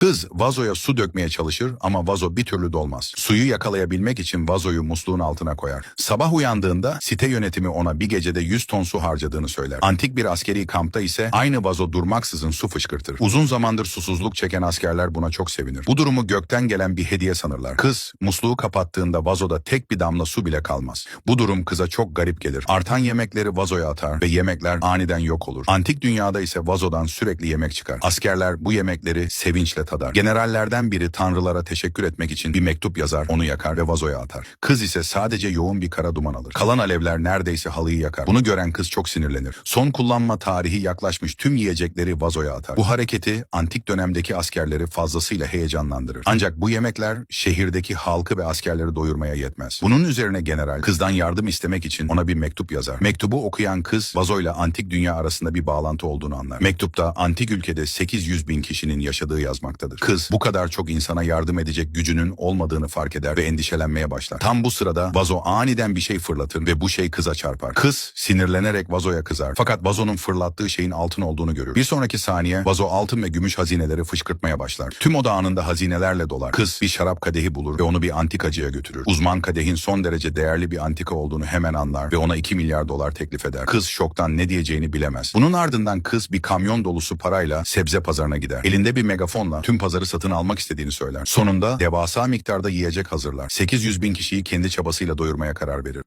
Kız vazoya su dökmeye çalışır ama vazo bir türlü dolmaz. Suyu yakalayabilmek için vazoyu musluğun altına koyar. Sabah uyandığında site yönetimi ona bir gecede 100 ton su harcadığını söyler. Antik bir askeri kampta ise aynı vazo durmaksızın su fışkırtır. Uzun zamandır susuzluk çeken askerler buna çok sevinir. Bu durumu gökten gelen bir hediye sanırlar. Kız musluğu kapattığında vazoda tek bir damla su bile kalmaz. Bu durum kıza çok garip gelir. Artan yemekleri vazoya atar ve yemekler aniden yok olur. Antik dünyada ise vazodan sürekli yemek çıkar. Askerler bu yemekleri sevinçle tadar. Generallerden biri tanrılara teşekkür etmek için bir mektup yazar, onu yakar ve vazoya atar. Kız ise sadece yoğun bir kara duman alır. Kalan alevler neredeyse halıyı yakar. Bunu gören kız çok sinirlenir. Son kullanma tarihi yaklaşmış tüm yiyecekleri vazoya atar. Bu hareketi antik dönemdeki askerleri fazlasıyla heyecanlandırır. Ancak bu yemekler şehirdeki halkı ve askerleri doyurmaya yetmez. Bunun üzerine general kızdan yardım istemek için ona bir mektup yazar. Mektubu okuyan kız vazoyla antik dünya arasında bir bağlantı olduğunu anlar. Mektupta antik ülkede 800 bin kişinin yaşadığı yazmaktadır. Kız bu kadar çok insana yardım edecek gücünün olmadığını fark eder ve endişelenmeye başlar. Tam bu sırada vazo aniden bir şey fırlatır ve bu şey kıza çarpar. Kız sinirlenerek vazoya kızar. Fakat vazonun fırlattığı şeyin altın olduğunu görür. Bir sonraki saniye vazo altın ve gümüş hazineleri fışkırtmaya başlar. Tüm oda anında hazinelerle dolar. Kız bir şarap kadehi bulur ve onu bir antikacıya götürür. Uzman kadehin son derece değerli bir antika olduğunu hemen anlar ve ona 2 milyar dolar teklif eder. Kız şoktan ne diyeceğini bilemez. Bunun ardından kız bir kamyon dolusu parayla sebze pazarına gider. Elinde bir megafonla tüm pazarı satın almak istediğini söyler. Sonunda devasa miktarda yiyecek hazırlar. 800 bin kişiyi kendi çabasıyla doyurmaya karar verir.